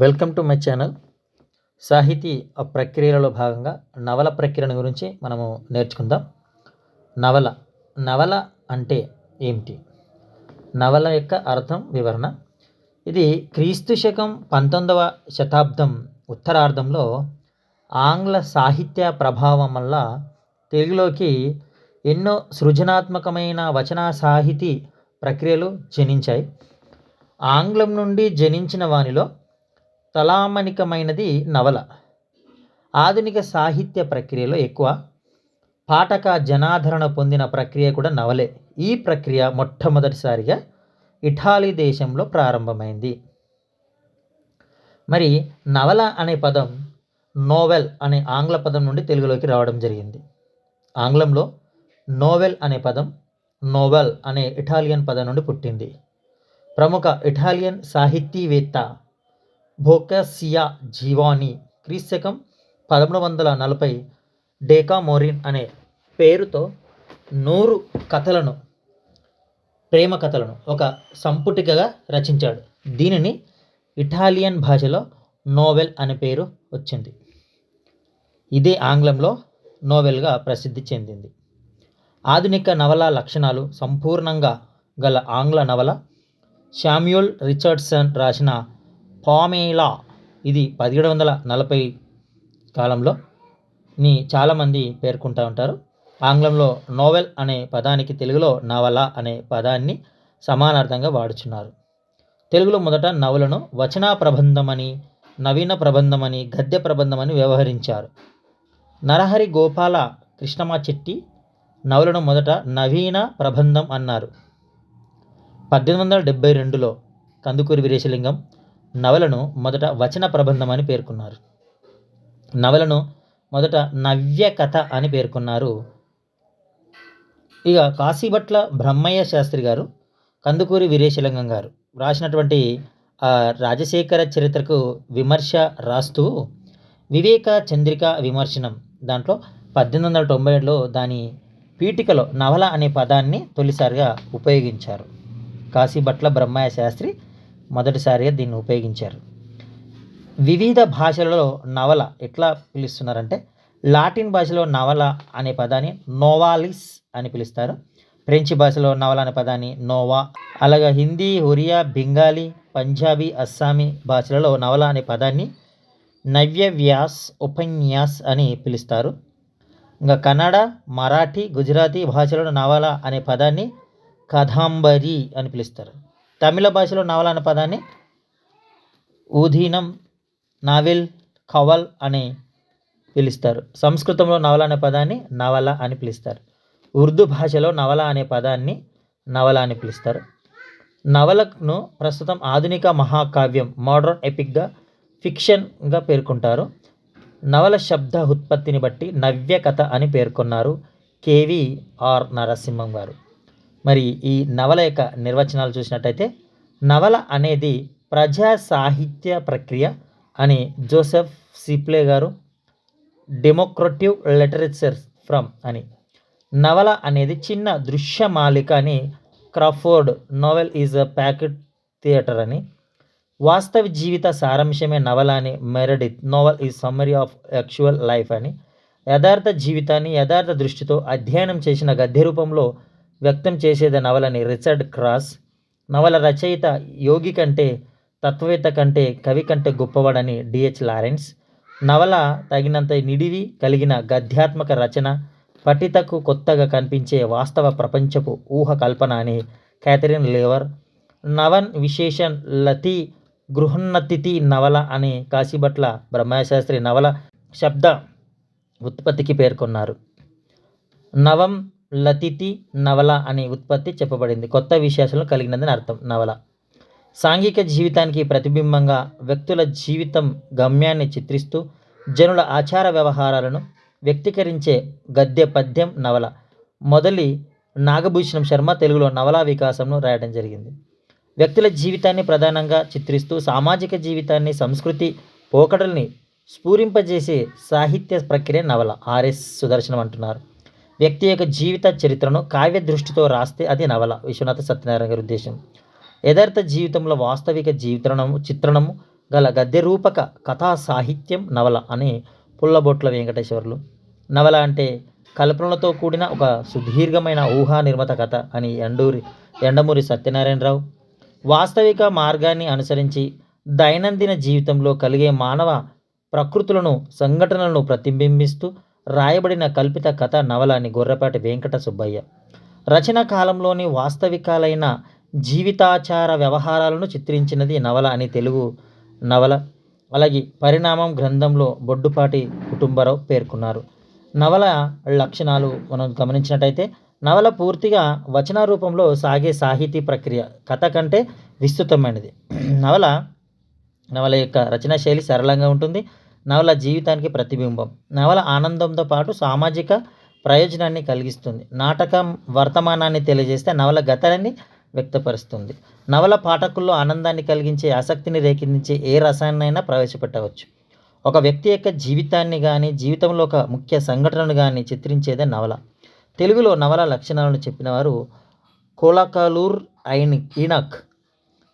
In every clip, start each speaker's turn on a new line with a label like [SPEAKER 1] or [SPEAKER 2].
[SPEAKER 1] Welcome to my channel. సాహితీ ప్రక్రియలలో భాగంగా నవల ప్రక్రియను గురించి మనము నేర్చుకుందాం. నవల నవల అంటే ఏమిటి? నవల యొక్క అర్థం వివరణ. ఇది క్రీస్తు శకం పంతొమ్మిదవ శతాబ్దం ఉత్తరార్ధంలో ఆంగ్ల సాహిత్య ప్రభావం వల్ల తెలుగులోకి ఎన్నో సృజనాత్మకమైన వచన సాహితీ ప్రక్రియలు జనించాయి. ఆంగ్లం నుండి జనించిన వానిలో తలామణికమైనది నవల. ఆధునిక సాహిత్య ప్రక్రియలో ఎక్కువ. పాఠక జనాదరణ పొందిన ప్రక్రియ కూడా నవలే. ఈ ప్రక్రియ మొట్టమొదటిసారిగా ఇటాలీ దేశంలో ప్రారంభమైంది. మరి నవల అనే పదం నోవెల్ అనే ఆంగ్ల పదం నుండి తెలుగులోకి రావడం జరిగింది. ఆంగ్లంలో నోవెల్ అనే పదం నోవెల్ అనే ఇటాలియన్ పదం నుండి పుట్టింది. ప్రముఖ ఇటాలియన్ సాహితీవేత్త బోకసియా జీవాని క్రీశకం పదమూడు వందల నలభై డేకామోరిన్ అనే పేరుతో నూరు కథలను ప్రేమ కథలను ఒక సంపుటికగా రచించాడు. దీనిని ఇటాలియన్ భాషలో నోవెల్ అనే పేరు వచ్చింది. ఇదే ఆంగ్లంలో నోవెల్గా ప్రసిద్ధి చెందింది. ఆధునిక నవల లక్షణాలు సంపూర్ణంగా గల ఆంగ్ల నవల శామ్యూల్ రిచర్డ్సన్ రాసిన పామేలా. ఇది పదిహేడు వందల నలభై కాలంలో ని చాలామంది పేర్కొంటూ ఉంటారు. ఆంగ్లంలో నోవెల్ అనే పదానికి తెలుగులో నవల అనే పదాన్ని సమానార్థంగా వాడుచున్నారు. తెలుగులో మొదట నవలను వచనా ప్రబంధమని నవీన ప్రబంధమని గద్య ప్రబంధమని వ్యవహరించారు. నరహరి గోపాల కృష్ణమా చెట్టి నవలను మొదట నవీన ప్రబంధం అన్నారు. పద్దెనిమిది వందల డెబ్బై రెండులో కందుకూరి వీరేశలింగం నవలను మొదట వచన ప్రబంధం అని పేర్కొన్నారు. నవలను మొదట నవ్య కథ అని పేర్కొన్నారు. ఇక కాశీభట్ల బ్రహ్మయ్య శాస్త్రి గారు కందుకూరి వీరేశలింగం గారు రాసినటువంటి రాజశేఖర చరిత్రకు విమర్శ రాస్తూ వివేక చంద్రిక విమర్శనం దాంట్లో పద్దెనిమిది వందల తొంభై ఏడులో దాని పీఠికలో నవల అనే పదాన్ని తొలిసారిగా ఉపయోగించారు. కాశీభట్ల బ్రహ్మయ్య శాస్త్రి మొదటిసారిగా దీన్ని ఉపయోగించారు. వివిధ భాషలలో నవల ఎట్లా పిలుస్తున్నారంటే లాటిన్ భాషలో నవల అనే పదాన్ని నోవాలిస్ అని పిలుస్తారు. ఫ్రెంచ్ భాషలో నవల అనే పదాన్ని నోవా అలాగే హిందీ ఒరియా బెంగాలీ పంజాబీ అస్సామీ భాషలలో నవల అనే పదాన్ని నవ్య వ్యాస్ ఉపన్యాస్ అని పిలుస్తారు. ఇంకా కన్నడ మరాఠీ గుజరాతీ భాషలో నవల అనే పదాన్ని కథాంబరి అని పిలుస్తారు. తమిళ భాషలో నవల అనే పదాన్ని ఊధీనం నావెల్ కవల్ అని పిలుస్తారు. సంస్కృతంలో నవల అనే పదాన్ని నవల అని పిలుస్తారు. ఉర్దూ భాషలో నవల అనే పదాన్ని నవల అని పిలుస్తారు. నవలను ప్రస్తుతం ఆధునిక మహాకావ్యం మోడర్న్ ఎపిక్గా ఫిక్షన్గా పేర్కొంటారు. నవల శబ్ద ఉత్పత్తిని బట్టి నవ్య కథ అని పేర్కొన్నారు కేవి ఆర్ నరసింహం గారు. మరి ఈ నవల యొక్క నిర్వచనాలు చూసినట్టయితే నవల అనేది ప్రజా సాహిత్య ప్రక్రియ అని జోసెఫ్ సిప్లే గారు డెమోక్రటివ్ లిటరేచర్ ఫ్రమ్ అని. నవల అనేది చిన్న దృశ్యమాలిక అని Crawford novel is a pocket theatre అని. వాస్తవ జీవిత సారాంశమే నవల అని Meredith novel is summary of actual life అని. యథార్థ జీవితాన్ని యథార్థ దృష్టితో అధ్యయనం చేసిన గద్య రూపంలో వ్యక్తం చేసేది నవలని రిచర్డ్ క్రాస్. నవల రచయిత యోగి కంటే తత్వవేత్త కంటే కవి కంటే గొప్పవాడని డిహెచ్ లారెన్స్. నవల తగినంత నిడివి కలిగిన గద్యాత్మక రచన పఠితకు కొత్తగా కనిపించే వాస్తవ ప్రపంచపు ఊహ కల్పన అని క్యాథరిన్ లేవర్. నవన్ విశేషణ్ లతి గృహన్నతిథి నవల అని కాశీభట్ల బ్రహ్మశాస్త్రి నవల శబ్ద ఉత్పత్తికి పేర్కొన్నారు. నవం లతిథి నవల అనే ఉత్పత్తి చెప్పబడింది. కొత్త విశేషాలను కలిగినదని అర్థం. నవల. సాంఘిక జీవితానికి ప్రతిబింబంగా వ్యక్తుల జీవితం గమ్యాన్ని చిత్రిస్తూ జనుల ఆచార వ్యవహారాలను వ్యక్తీకరించే గద్య పద్యం నవల. మొదలి నాగభూషణం శర్మ తెలుగులో నవలా వికాసంను రాయడం జరిగింది. వ్యక్తుల జీవితాన్ని ప్రధానంగా చిత్రిస్తూ సామాజిక జీవితాన్ని సంస్కృతి పోకడల్ని స్ఫూరింపజేసే సాహిత్య ప్రక్రియ నవల. ఆర్ఎస్ సుదర్శనం అంటున్నారు. వ్యక్తి యొక్క జీవిత చరిత్రను కావ్య దృష్టితో రాస్తే అది నవల. విశ్వనాథ సత్యనారాయణ గారి ఉద్దేశం. యథార్థ జీవితంలో వాస్తవిక జీవితనము చిత్రణము గల గద్య రూపక కథా సాహిత్యం నవల అని పుల్లబొట్ల వెంకటేశ్వర్లు. నవల అంటే కల్పనలతో కూడిన ఒక సుదీర్ఘమైన ఊహా నిర్మత కథ అని ఎండూరి ఎండమూరి సత్యనారాయణరావు. వాస్తవిక మార్గాన్ని అనుసరించి దైనందిన జీవితంలో కలిగే మానవ ప్రకృతులను సంఘటనలను ప్రతిబింబిస్తూ రాయబడిన కల్పిత కథ నవల అని గొర్రపాటి వెంకట సుబ్బయ్య. రచన కాలంలోని వాస్తవికాలైన జీవితాచార వ్యవహారాలను చిత్రించినది నవల అని తెలుగు నవల. అలాగే పరిణామం గ్రంథంలో బొడ్డుపాటి కుటుంబరావు పేర్కొన్నారు. నవల లక్షణాలు మనం గమనించినట్టయితే నవల పూర్తిగా వచన రూపంలో సాగే సాహితీ ప్రక్రియ. కథ కంటే విస్తృతమైనది. నవల నవల యొక్క రచనా శైలి సరళంగా ఉంటుంది. నవల జీవితానికి ప్రతిబింబం. నవల ఆనందంతో పాటు సామాజిక ప్రయోజనాన్ని కలిగిస్తుంది. నాటకం వర్తమానాన్ని తెలియజేస్తే నవల గతాన్ని వ్యక్తపరుస్తుంది. నవల పాఠకుల్లో ఆనందాన్ని కలిగించే ఆసక్తిని రేకెత్తించే ఏ రసాయనైనా ప్రవేశపెట్టవచ్చు. ఒక వ్యక్తి యొక్క జీవితాన్ని కానీ జీవితంలో ఒక ముఖ్య సంఘటనను కానీ చిత్రించేదే నవల. తెలుగులో నవల లక్షణాలను చెప్పిన వారు కోలాకాలూర్ ఐన్ ఈనాక్.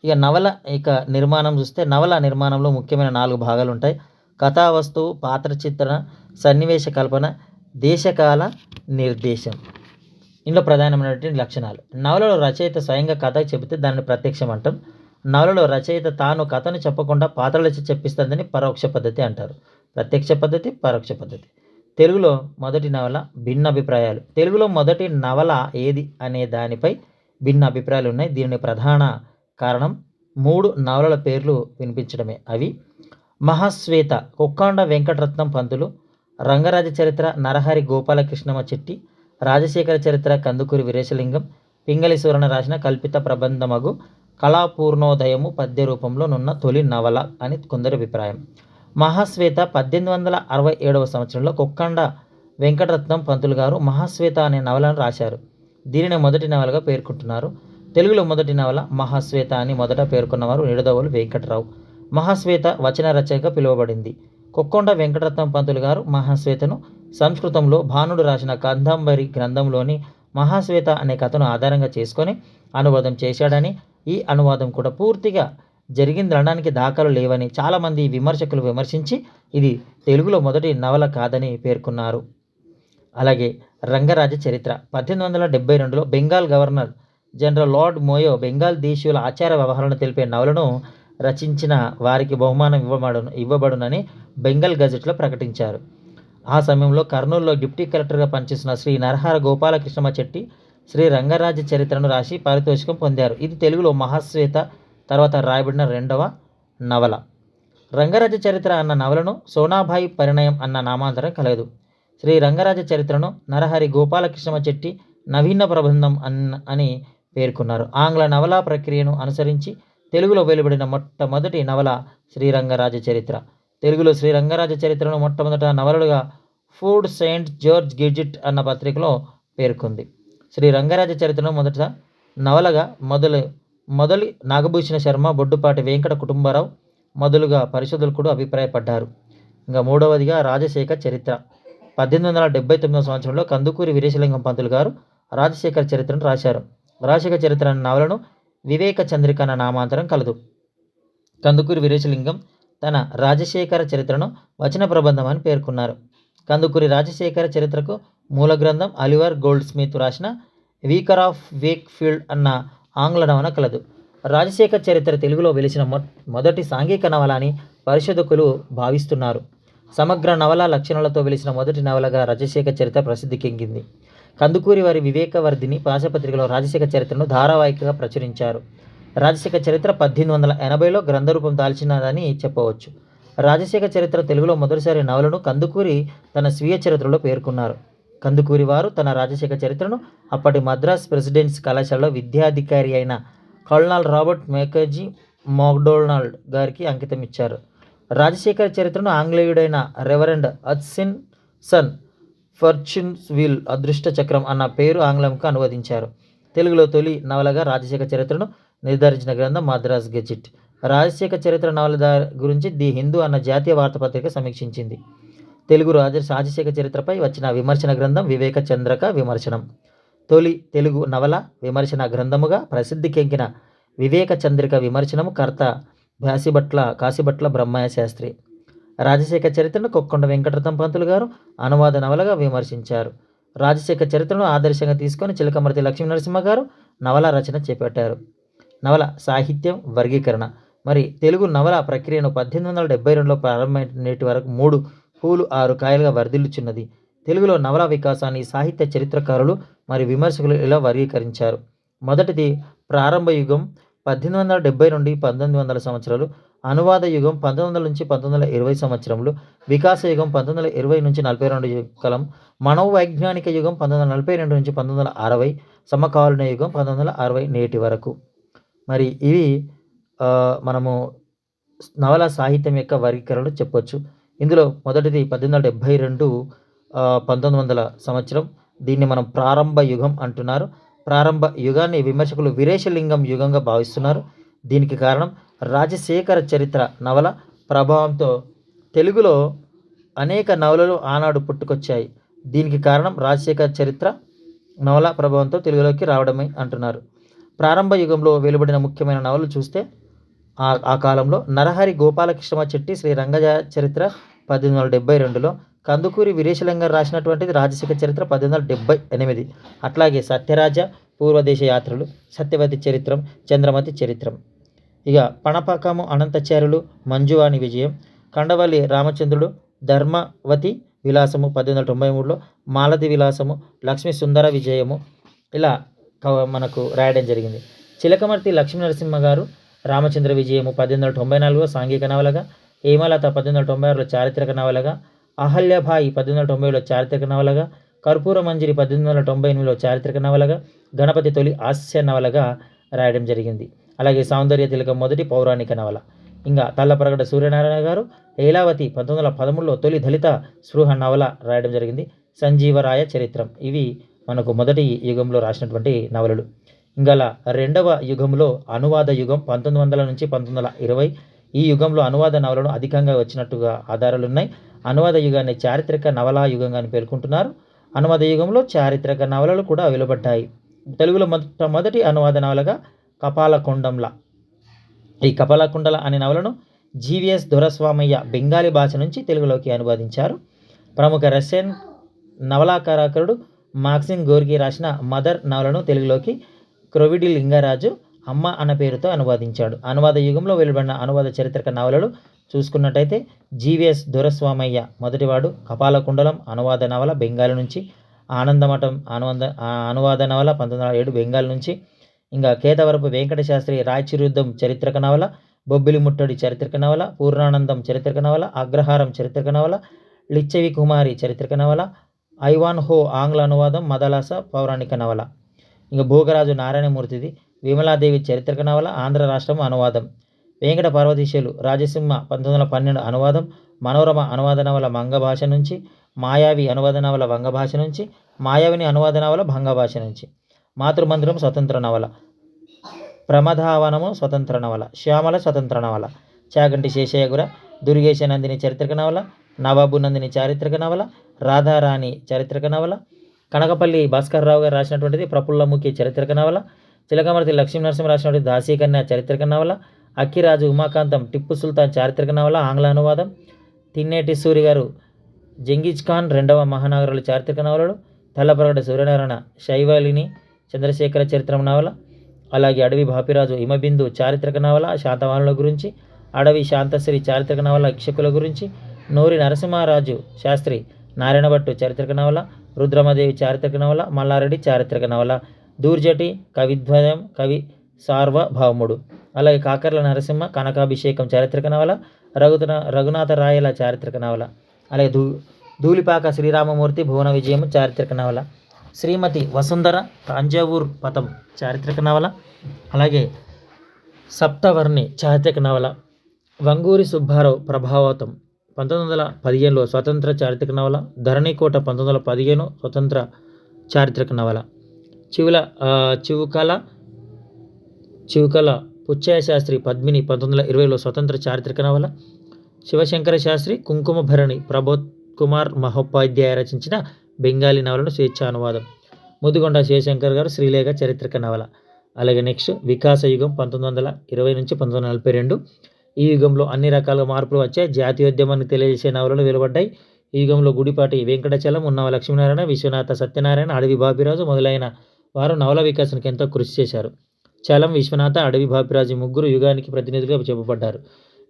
[SPEAKER 1] ఇక నవల ఇక నిర్మాణం చూస్తే నవల నిర్మాణంలో ముఖ్యమైన నాలుగు భాగాలు ఉంటాయి కథావస్తువు పాత్ర చిత్రణ సన్నివేశ కల్పన దేశకాల నిర్దేశం. ఇందులో ప్రధానమైనటువంటి లక్షణాలు. నవలలో రచయిత స్వయంగా కథ చెబితే దాన్ని ప్రత్యక్షం అంటాం. నవలలో రచయిత తాను కథను చెప్పకుండా పాత్రలచి చెప్పిస్తుందని పరోక్ష పద్ధతి అంటారు. ప్రత్యక్ష పద్ధతి పరోక్ష పద్ధతి. తెలుగులో మొదటి నవల భిన్న అభిప్రాయాలు తెలుగులో మొదటి నవల ఏది అనే దానిపై భిన్న అభిప్రాయాలు ఉన్నాయి. దీని ప్రధాన కారణం మూడు నవలల పేర్లు వినిపించడమే. అవి మహాశ్వేత కొక్కాండ వెంకటరత్నం పంతులు రంగరాజ చరిత్ర నరహరి గోపాలకృష్ణమ చెట్టి రాజశేఖర చరిత్ర కందుకూరి వీరేశలింగం పింగళి సూరణ రాసిన కల్పిత ప్రబంధమగు కళాపూర్ణోదయము పద్య రూపంలో నున్న తొలి నవల అని కొందరి అభిప్రాయం. మహాశ్వేత పద్దెనిమిది వందల అరవై ఏడవ సంవత్సరంలో కొక్కండ వెంకటరత్నం పంతులు గారు మహాశ్వేత అనే నవలను రాశారు. దీనిని మొదటి నవలగా పేర్కొంటున్నారు. తెలుగులో మొదటి నవల మహాశ్వేత అని మొదట పేర్కొన్నవారు నిడదవులు వెంకటరావు. మహాశ్వేత వచన రచయిగా పిలువబడింది. కొక్కొండ వెంకటరత్నం పంతులు గారు మహాశ్వేతను సంస్కృతంలో భానుడు రాసిన కందంబరి గ్రంథంలోని మహాశ్వేత అనే కథను ఆధారంగా చేసుకొని అనువాదం చేశాడని ఈ అనువాదం కూడా పూర్తిగా జరిగిందనడానికి దాఖలు లేవని చాలామంది విమర్శకులు విమర్శించి ఇది తెలుగులో మొదటి నవల కాదని పేర్కొన్నారు. అలాగే రంగరాజ చరిత్ర. పద్దెనిమిది వందల డెబ్బై రెండులో Bengal governor general lord Mayo Bengal దేశీయుల ఆచార వ్యవహారాలను తెలిపే నవలను రచించిన వారికి బహుమానం ఇవ్వబడును ఇవ్వబడునని బెంగాల్ గజెట్లో ప్రకటించారు. ఆ సమయంలో కర్నూలులో డిప్టీ కలెక్టర్గా పనిచేసిన శ్రీ నరహర గోపాలకృష్ణమ చెట్టి శ్రీ రంగరాజ చరిత్రను రాసి పారితోషికం పొందారు. ఇది తెలుగులో మహాశ్వేత తర్వాత రాయబడిన రెండవ నవల. రంగరాజ చరిత్ర అన్న నవలను సోనాభాయి పరిణయం అన్న నామాంతరం కలదు శ్రీ రంగరాజ చరిత్రను నరహరి గోపాలకృష్ణమ చెట్టి నవీన ప్రబంధం అన్న అని పేర్కొన్నారు. ఆంగ్ల నవలా ప్రక్రియను అనుసరించి తెలుగులో వెలువడిన మొట్టమొదటి నవల శ్రీరంగరాజ చరిత్ర. తెలుగులో శ్రీరంగరాజ చరిత్రను మొట్టమొదట నవలలుగా ఫుడ్ సెయింట్ జార్జ్ గెజిట్ అన్న పత్రికలో పేర్కొంది. శ్రీ రంగరాజ చరిత్రను మొదట నవలగా మొదలు మొదలి నాగభూషణ శర్మ బొడ్డుపాటి వెంకట కుటుంబరావు మొదలుగా పరిశోధకులు కూడా అభిప్రాయపడ్డారు. ఇంకా మూడవదిగా రాజశేఖర్ చరిత్ర. పద్దెనిమిది వందల డెబ్బై తొమ్మిదవ సంవత్సరంలో కందుకూరి వీరేశలింగం పంతులు గారు రాజశేఖర చరిత్రను రాశారు. రాజశేఖర చరిత్ర అనే నవలను వివేక చంద్రికన నామాంతరం కలదు. కందుకూరి వీరేశలింగం తన రాజశేఖర చరిత్రను వచన ప్రబంధం అని పేర్కొన్నారు. కందుకూరి రాజశేఖర చరిత్రకు మూల గ్రంథం అలివర్ గోల్డ్ స్మిత్ రాసిన వీకర్ ఆఫ్ వేక్ ఫీల్డ్ అన్న ఆంగ్ల నవల కలదు. రాజశేఖర చరిత్ర తెలుగులో వెలిసిన మొ మొదటి సాంఘిక నవల అని పరిశోధకులు భావిస్తున్నారు. సమగ్ర నవల లక్షణాలతో వెలిసిన మొదటి నవలగా రాజశేఖర చరిత్ర ప్రసిద్ధికెంగింది కందుకూరి వారి వివేకవర్ధిని పాశపత్రికలో రాజశేఖర చరిత్రను ధారావాహికగా ప్రచురించారు. రాజశేఖర చరిత్ర పద్దెనిమిది వందల ఎనభైలో గ్రంథరూపం దాల్చినదని చెప్పవచ్చు. రాజశేఖర చరిత్ర తెలుగులో మొదటిసారి నవలను కందుకూరి తన స్వీయ చరిత్రలో పేర్కొన్నారు. కందుకూరి వారు తన రాజశేఖర చరిత్రను అప్పటి మద్రాస్ ప్రెసిడెంట్స్ కళాశాలలో విద్యాధికారి అయిన కల్నాల్ రాబర్ట్ మేకర్జీ మాక్డొనాల్డ్ గారికి అంకితం ఇచ్చారు రాజశేఖర చరిత్రను ఆంగ్లేయుడైన రెవరెండ్ అత్సిన్ సన్ ఫర్చ్యూన్స్ వీల్ అదృష్ట చక్రం అన్న పేరు ఆంగ్లంకు అనువదించారు. తెలుగులో తొలి నవలగా రాజశేఖర చరిత్రను నిర్ధారించిన గ్రంథం మద్రాస్ గెజిట్. రాజశేఖర చరిత్ర నవల గురించి ది హిందూ అన్న జాతీయ వార్తాపత్రిక సమీక్షించింది. తెలుగు రాజ రాజశేఖర చరిత్రపై వచ్చిన విమర్శన గ్రంథం వివేక చంద్రక విమర్శనం. తొలి తెలుగు నవల విమర్శన గ్రంథముగా ప్రసిద్ధికెంకిన వివేక చంద్రిక విమర్శనము కర్త భాసిభట్ల కాశీభట్ల బ్రహ్మయ్య శాస్త్రి. రాజశేఖర చరిత్రను కొక్కొండ వెంకటరత్నం పంతులు గారు అనువాద నవలగా విమర్శించారు. రాజశేఖర చరిత్రను ఆదర్శంగా తీసుకొని చిలకమర్తి లక్ష్మీ నరసింహ గారు నవల రచన చేపట్టారు. నవల సాహిత్యం వర్గీకరణ. మరి తెలుగు నవల ప్రక్రియను పద్దెనిమిది వందల డెబ్బై రెండులో ప్రారంభమైన నేటి వరకు మూడు పూలు ఆరు కాయలుగా వర్ధిల్లుచున్నది. తెలుగులో నవల వికాసాన్ని సాహిత్య చరిత్రకారులు మరి విమర్శకులు ఇలా వర్గీకరించారు. మొదటిది ప్రారంభ యుగం పద్దెనిమిది వందల డెబ్బై నుండి పంతొమ్మిది వందల సంవత్సరాలు. అనువాద యుగం పంతొమ్మిది వందల నుంచి పంతొమ్మిది వందల ఇరవై సంవత్సరంలో వికాస యుగం పంతొమ్మిది వందల ఇరవై నుంచి నలభై రెండు కాలం మనోవైజ్ఞానిక యుగం పంతొమ్మిది వందల నలభై రెండు నుంచి పంతొమ్మిది వందల అరవై సమకాలీన యుగం పంతొమ్మిది వందల అరవై నేటి వరకు. మరి ఇవి మనము నవల సాహిత్యం యొక్క వర్గీకరణలు చెప్పొచ్చు. ఇందులో మొదటిది పద్దెనిమిది వందల డెబ్భై రెండు పంతొమ్మిది వందల సంవత్సరం. దీన్ని మనం ప్రారంభ యుగం అంటున్నారు. ప్రారంభ యుగాన్ని విమర్శకులు వీరేశలింగం యుగంగా భావిస్తున్నారు. దీనికి కారణం రాజశేఖర చరిత్ర నవల ప్రభావంతో తెలుగులో అనేక నవలలు ఆనాడు పుట్టుకొచ్చాయి. దీనికి కారణం రాజశేఖర చరిత్ర నవల ప్రభావంతో తెలుగులోకి రావడమే అంటున్నారు. ప్రారంభ యుగంలో వెలువడిన ముఖ్యమైన నవలు చూస్తే ఆ ఆ కాలంలో నరహరి గోపాలకృష్ణ చెట్టి శ్రీ రంగజ చరిత్ర పద్దెనిమిది వందల డెబ్బై రెండులో కందుకూరి వీరేశలింగం రాసినటువంటిది రాజశేఖర చరిత్ర పద్దెనిమిది వందల డెబ్బై ఎనిమిది. అట్లాగే సత్యరాజ పూర్వదేశ యాత్రలు సత్యవతి చరిత్రం చంద్రమతి చరిత్రం. ఇక పణపాకము అనంతచార్యులు మంజువాణి విజయం. కండవల్లి రామచంద్రుడు ధర్మవతి విలాసము పద్దెనిమిది వందల తొంభై మూడులో మాలతి విలాసము లక్ష్మీ సుందర విజయము ఇలా మనకు రాయడం జరిగింది. చిలకమర్తి లక్ష్మీ నరసింహ గారు రామచంద్ర విజయము పద్దెనిమిది వందల తొంభై నాలుగులో సాంఘిక నవలగా హేమలత పద్దెనిమిది వందల తొంభై ఆరులో చారిత్రక నవలగా అహల్యభాయి పద్దెనిమిది వందల తొంభైలో చారిత్రక నవలగా కర్పూర మంజిరి పద్దెనిమిది వందల తొంభై ఎనిమిదిలో చారిత్రక నవలగా గణపతి తొలి హాస్య నవలగా రాయడం జరిగింది. అలాగే సౌందర్య తిలకం మొదటి పౌరాణిక నవల. ఇంకా తల్లపరగడ సూర్యనారాయణ గారు లీలావతి పంతొమ్మిది వందల పదమూడులో తొలి దళిత స్పృహ నవల రాయడం జరిగింది. సంజీవరాయ చరిత్రం. ఇవి మనకు మొదటి యుగంలో రాసినటువంటి నవలలు. ఇంకా రెండవ యుగంలో అనువాద యుగం పంతొమ్మిది వందల నుంచి పంతొమ్మిది వందల ఇరవై. ఈ యుగంలో అనువాద నవలను అధికంగా వచ్చినట్టుగా ఆధారాలు ఉన్నాయి. అనువాద యుగాన్ని చారిత్రక నవలా యుగంగా అని పేర్కొంటున్నారు. అనువాద యుగంలో చారిత్రక నవలలు కూడా వెలువడ్డాయి. తెలుగులో మొట్టమొదటి అనువాద నవలగా కపాలకొండంల. ఈ కపాలకుండల అనే నవలను జీవిఎస్ దొరస్వామయ్య బెంగాలీ భాష నుంచి తెలుగులోకి అనువదించారు. ప్రముఖ రష్యన్ నవలాకారకరుడు మాక్సిమ్ గోర్కి రాసిన మదర్ నవలను తెలుగులోకి క్రొవిడి లింగరాజు అమ్మ అన్న పేరుతో అనువాదించాడు. అనువాద యుగంలో వెలువడిన అనువాద చరిత్రక నవలలు చూసుకున్నట్టయితే జీవిఎస్ దొరస్వామయ్య మొదటివాడు కపాలకుండలం అనువాద నవల బెంగాల్ నుంచి ఆనందమఠం అనువాద ఆ అనువాద నవల పంతొమ్మిది వందల ఏడు బెంగాల్ నుంచి ఇంకా కేతవరపు వెంకటశాస్త్రి రాయచిరుద్ధం చరిత్రక నవల బొబ్బిలి ముట్టడి చరిత్రక నవల పూర్ణానందం చరిత్రక నవల అగ్రహారం చరిత్రక నవల లిచ్చవి కుమారి చరిత్రక నవల ఐవాన్ హో ఆంగ్ల అనువాదం మదలాస పౌరాణిక నవల. ఇంకా భోగరాజు నారాయణమూర్తిది విమలాదేవి చరిత్రక నవల ఆంధ్ర రాష్ట్రం అనువాదం. వెంకట పార్వతీశులు రాజసింహ పంతొమ్మిది వందల పన్నెండు అనువాదం మనోరమ అనువాద నవల మంగ భాష నుంచి మాయావి అనువాద నవల వంగ భాష నుంచి మాయావిని అనువాద నవల భంగ భాష నుంచి. మాతృమందిరం స్వతంత్ర నవల. ప్రమదావనము స్వతంత్ర నవల. శ్యామల స్వతంత్ర నవల. చాగంటి శేషయ్యగుర దుర్గేశ నందిని చారిత్రక నవల నవాబు నందిని చారిత్రక నవల రాధారాణి చారిత్రక నవల కనకపల్లి భాస్కర్రావు గారు రాసినటువంటిది ప్రఫుల్లముఖి చరిత్రక నవల చిలకమర్తి లక్ష్మీ నరసింహ రాసినటువంటి దాసీకన్య చరిత్రక నవల అక్కిరాజు ఉమాకాంతం టిప్పు సుల్తాన్ చారిత్రక నవల ఆంగ్ల అనువాదం తిన్నేటి సూరి గారు జంగీజ్ ఖాన్ రెండవ మహానగరాల చారిత్రక నవలలు తెల్లప్రగడ సూర్యనారాయణ శైవాలిని చంద్రశేఖర చరిత్రం నవల అలాగే అడవి బాపిరాజు హిమబిందు చారిత్రక నవల శాతవాహనుల గురించి అడవి శాంతశ్రీ చారిత్రక నవల ఇక్షకుల గురించి నూరి నరసింహారాజు శాస్త్రి నారాయణభట్టు చారిత్రక నవల రుద్రమదేవి చారిత్రక నవల మల్లారెడ్డి చారిత్రక నవల. దూర్జటి కవిద్వయం కవి సార్వభౌముడు. అలాగే కాకర్ల నరసింహ కనకాభిషేకం చారిత్రక నవల రఘుతన రఘునాథ రాయల చారిత్రక నవల. అలాగే దూ ధూళిపాక శ్రీరామమూర్తి భువన విజయం చారిత్రక నవల. శ్రీమతి వసుంధర తాంజావూర్ పదం చారిత్రక నవల అలాగే సప్తవర్ణి చారిత్రక నవల వంగూరి సుబ్బారావు ప్రభావతం పంతొమ్మిది వందల పదిహేనులో స్వతంత్ర చారిత్రక నవల ధరణికోట పంతొమ్మిది వందల పదిహేను స్వతంత్ర చారిత్రక నవల. చివుల చివుకల చివుకల పుచ్చయ్య శాస్త్రి పద్మిని పంతొమ్మిది వందల ఇరవైలో స్వతంత్ర చారిత్రక నవల శివశంకర శాస్త్రి కుంకుమ భరణి కుమార్ మహోపాధ్యాయ రచించిన బెంగాలీ నవలను స్వేచ్ఛ అనువాదం. ముదిగొండ శివశంకర్ గారు శ్రీలేఖ చరిత్రక నవల. అలాగే నెక్స్ట్ వికాస యుగం పంతొమ్మిది వందల ఇరవై నుంచి పంతొమ్మిది వందల నలభై రెండు. ఈ యుగంలో అన్ని రకాల మార్పులు వచ్చాయి. జాతీయోద్యమాన్ని తెలియజేసే నవలలు వెలువడ్డాయి. ఈ యుగంలో గుడిపాటి వెంకటచలం ఉన్నవ లక్ష్మీనారాయణ విశ్వనాథ సత్యనారాయణ అడవి బాపిరాజు మొదలైన వారు నవల వికాసానికి ఎంతో కృషి చేశారు. చలం విశ్వనాథ అడవి బాపిరాజు ముగ్గురు యుగానికి ప్రతినిధులుగా చెప్పబడ్డారు.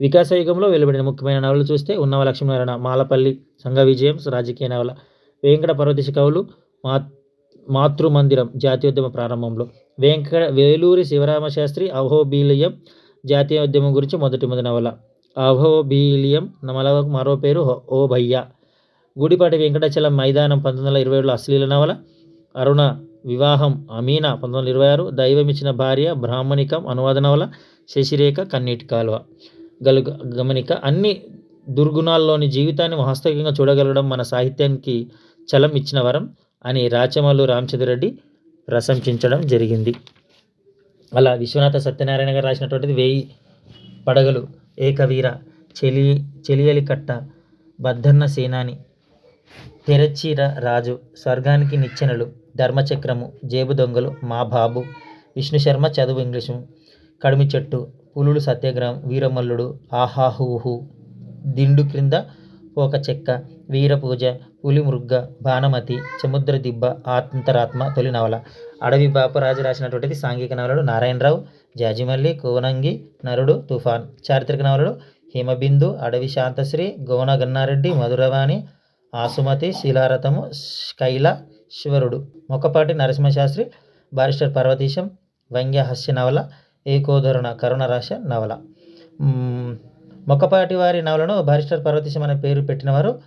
[SPEAKER 1] వికాస యుగంలో వెలువడిన ముఖ్యమైన నవలు చూస్తే ఉన్నవ లక్ష్మీనారాయణ మాలపల్లి సంఘ విజయం రాజకీయ నవల వెంకట పర్వతశ కవులు మా మాతృమందిరం జాతీయోద్యమ ప్రారంభంలో. వెంకట వేలూరి శివరామశాస్త్రి అహోబీలియం జాతీయోద్యమం గురించి మొదటి మొదటి నవల. అహోబీలియం నవలకు మరో పేరు హో- ఓ భయ్య. గుడిపాటి వెంకటాచలం మైదానం పంతొమ్మిది వందల ఇరవై ఏడులో అశ్లీల నవల. అరుణ వివాహం అమీనా పంతొమ్మిది వందల ఇరవై ఆరు. దైవమిచ్చిన భార్య బ్రాహ్మణికం అనువాద నవల. శశిరేఖ కన్నీటి కాలువ. గలు గమనిక అన్ని దుర్గుణాల్లోని జీవితాన్ని వాస్తవికంగా చూడగలగడం మన సాహిత్యానికి చలం ఇచ్చిన వరం అని రాచమల్లు రామచంద్రరెడ్డి ప్రశంసించడం జరిగింది. అలా విశ్వనాథ సత్యనారాయణ గారు రాసినటువంటిది వేయి పడగలు ఏకవీర చెలి చెలియలి కట్ట బద్దన్న సేనాని తెరచీర రాజు స్వర్గానికి నిచ్చెనలు ధర్మచక్రము జేబు దొంగలు మా బాబు విష్ణు శర్మ చదువు ఇంగ్లీషు కడుమి చెట్టు పులులు సత్యాగ్రహం వీరమల్లుడు ఆహాహూహు దిండు క్రింద ఒక చెక్క వీరపూజ పులి మృగ్గ సముద్ర దిబ్బ ఆంతరాత్మ తొలి నవల. అడవి బాపరాజు రాసినటువంటిది సాంఘిక నవలలు నారాయణరావు జాజిమల్లి కోనంగి నరుడు తుఫాన్. చారిత్రక నవలలు హిమబిందు అడవి శాంతశ్రీ గోన గన్నారెడ్డి మధురవాణి ఆసుమతి శిలారథము కైల శివరుడు. మొక్కపాటి నరసింహశాస్త్రి బారిస్టర్ పర్వతీశం వ్యంగ్య హాస్య నవల ఏకోధరణ కరుణరాశ నవల. మొక్కపాటి వారి నవలను బారిస్టర్ పర్వతీశం అనే పేరు పెట్టినవారు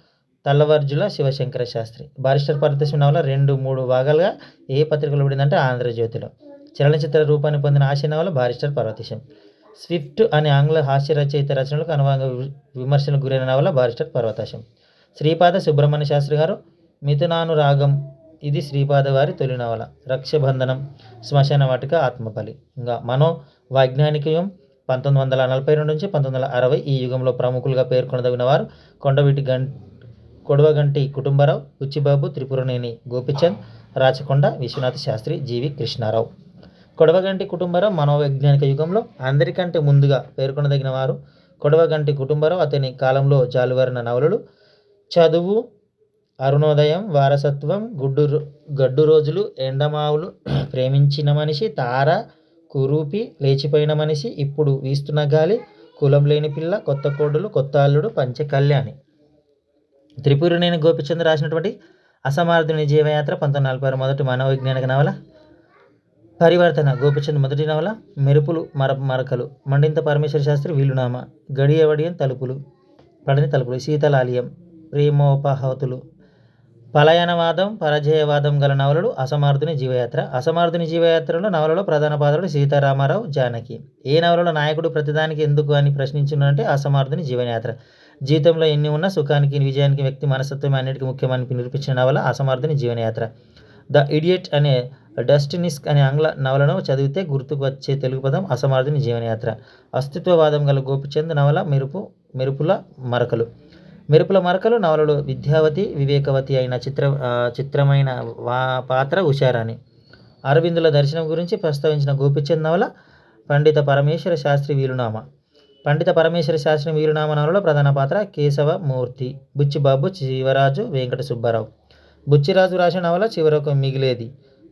[SPEAKER 1] తల్లవర్జుల శివశంకర శాస్త్రి. బారిస్టర్ పర్వతీశం నవల రెండు మూడు భాగాలుగా ఏ పత్రికలో పడిందంటే ఆంధ్రజ్యోతిలో. చలనచిత్ర రూపాన్ని పొందిన ఆశయ నవల బారిస్టర్ పర్వతీశం. స్విఫ్ట్ అనే ఆంగ్ల హాస్య రచయిత రచనలకు అనుభవంగా వి- విమర్శలకు గురైన నవల బారిస్టర్ పర్వతాశం. శ్రీపాద సుబ్రహ్మణ్య శాస్త్రి గారు మిథునానురాగం ఇది శ్రీపాద వారి తొలి నవల. రక్షబంధనం శ్మశాన వాటిక ఆత్మబలి. ఇంకా మనో వైజ్ఞానికయం పంతొమ్మిది వందల నలభై రెండు నుంచి పంతొమ్మిది వందల అరవై ఈ యుగంలో ప్రముఖులుగా పేర్కొనదగిన వారు కొండవీటి గం కొడవగంటి కుటుంబరావు ఉచ్చిబాబు త్రిపురనేని గోపిచంద్ రాచకొండ విశ్వనాథ శాస్త్రి జీవి కృష్ణారావు. కొడవగంటి కుటుంబరావు మనోవైజ్ఞానిక యుగంలో అందరికంటే ముందుగా పేర్కొనదగిన వారు కొడవగంటి కుటుంబరావు అతని కాలంలో జాలువారిన నవలలు చదువు అరుణోదయం వారసత్వం గుడ్డు రో- గడ్డు రోజులు ఎండమావులు ప్రేమించిన మనిషి తార కురూపి లేచిపోయిన మనిషి ఇప్పుడు వీస్తున్న గాలి కులం లేని పిల్ల కొత్త కోడలు కొత్త అల్లుడు పంచకళ్యాణి త్రిపురనేని గోపిచంద్ రాసినటువంటి అసమార్థుని జీవయాత్ర పంతొమ్మిది నలభై ఆరు మొదటి మనోవైజ్ఞానిక నవల. పరివర్తన గోపిచంద్ మొదటి నవల మెరుపులు మర మరకలు మండింత పరమేశ్వర శాస్త్రి వీలునామా గడియవడియం తలుపులు పడని తలుపులు శీతలాలయం ప్రేమోపహతులు పలాయనవాదం పరాజయవాదం గల నవలలు అసమార్థుని జీవయాత్ర. అసమార్థుని జీవయాత్రలో నవలలో ప్రధాన పాత్రలు సీతారామారావు జానకి. ఏ నవలలో నాయకుడు ప్రతిదానికి ఎందుకు అని ప్రశ్నించునంటే అసమార్థుని జీవనయాత్ర. జీవితంలో ఎన్ని ఉన్నా సుఖానికి విజయానికి వ్యక్తి మనస్తత్వం అన్నిటికీ ముఖ్యమని నిరూపించిన నవల అసమార్థుని జీవనయాత్ర. ద ఇడియట్ అనే డస్టినిస్క్ అనే ఆంగ్ల నవలను చదివితే గుర్తుకు వచ్చే తెలుగు పదం అసమార్థుని జీవనయాత్ర. అస్తిత్వవాదం గల గోపిచంద్ నవల మెరుపు మెరుపుల మరకలు. మెరుపుల మరకలు నవలలో విద్యావతి వివేకవతి అయిన చిత్ర చిత్రమైన వా పాత్ర ఉషారాణి. అరవిందుల దర్శనం గురించి ప్రస్తావించిన గోపిచంద్ నవల పండిత పరమేశ్వర శాస్త్రి వీలునామా. పండిత పరమేశ్వర శాస్త్రి వీలునామా నవలలో ప్రధాన పాత్ర కేశవ మూర్తి బుచ్చిబాబు శివరాజు వెంకట సుబ్బారావు. బుచ్చిరాజు రాసిన నవల చివరకు మిగిలేది.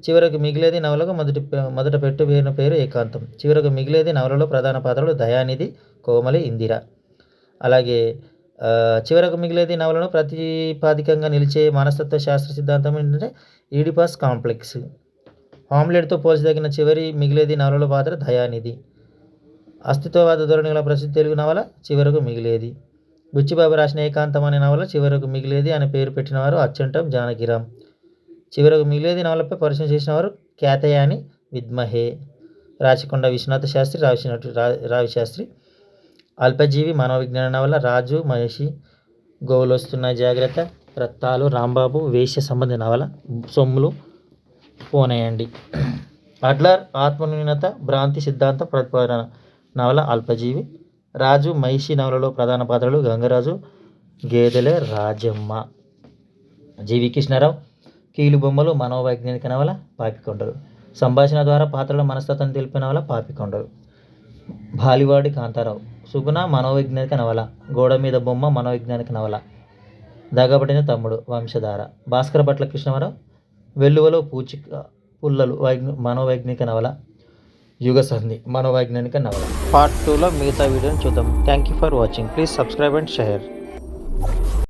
[SPEAKER 1] చివరకు మిగిలేది నవలకు మొదటి మొదట పెట్టు పేరు ఏకాంతం. చివరకు మిగిలేది నవలలో ప్రధాన పాత్రలు దయానిధి కోమలి ఇందిర. అలాగే చివరకు మిగిలేది నవలను ప్రతిపాదికంగా నిలిచే మనస్తత్వ శాస్త్ర సిద్ధాంతం ఏంటంటే ఈడిపాస్ కాంప్లెక్స్. హామ్లెట్తో పోల్చదగిన చివరి మిగిలేది నవలలో పాత్ర దయానిధి అస్తిత్వవాద ధోరణి గల ప్రసిద్ధ తెలుగు నవల చివరకు మిగిలేది. బుచ్చిబాబు రాసిన ఏకాంతం అనే నవల చివరకు మిగిలేది అనే పేరు పెట్టిన వారు అచ్చంటం జానకిరామ్. చివరకు మిగిలేది నవలపై పరిచయం చేసిన వారు ఖ్యాతయాని విద్మహే. రాచకొండ విశ్వనాథ శాస్త్రి రావినట్టు రావిశాస్త్రి. రావి శాస్త్రి అల్పజీవి మనోవిజ్ఞాన నవల రాజు మహేషి గోవులు వస్తున్న జాగ్రత్త రత్తాలు రాంబాబు వేశ్య సంబంధ నవల సొమ్ములు పోనేయండి. అడ్లర్ ఆత్మన్యూనత భ్రాంతి సిద్ధాంత ప్రతిపాదన నవల అల్పజీవి రాజు మహిషి నవలలో ప్రధాన పాత్రలు గంగరాజు గేదెల రాజమ్మ. జీవి కృష్ణారావు కీలు బొమ్మలు మనోవైజ్ఞానిక నవల పాపికొండలు సంభాషణ ద్వారా పాత్రల మనస్తత్వం తెలిపిన నవల పాపికొండలు బాలివాడి కాంతారావు. సుగుణ మనోవైజ్ఞానిక నవల. గోడ మీద బొమ్మ మనోవైజ్ఞానిక నవల. దగ్గబడిన తమ్ముడు వంశధార. భాస్కర భట్ల కృష్ణవరావు వెల్లువలో పూచిక పుల్లలు వైజ్ఞ మనోవైజ్ఞానిక నవల. యుగ సంధి మనోవైజ్ఞానిక నవల. పార్ట్ టూలో మిగతా వీడియోని చూద్దాం. Thank you for watching please subscribe and share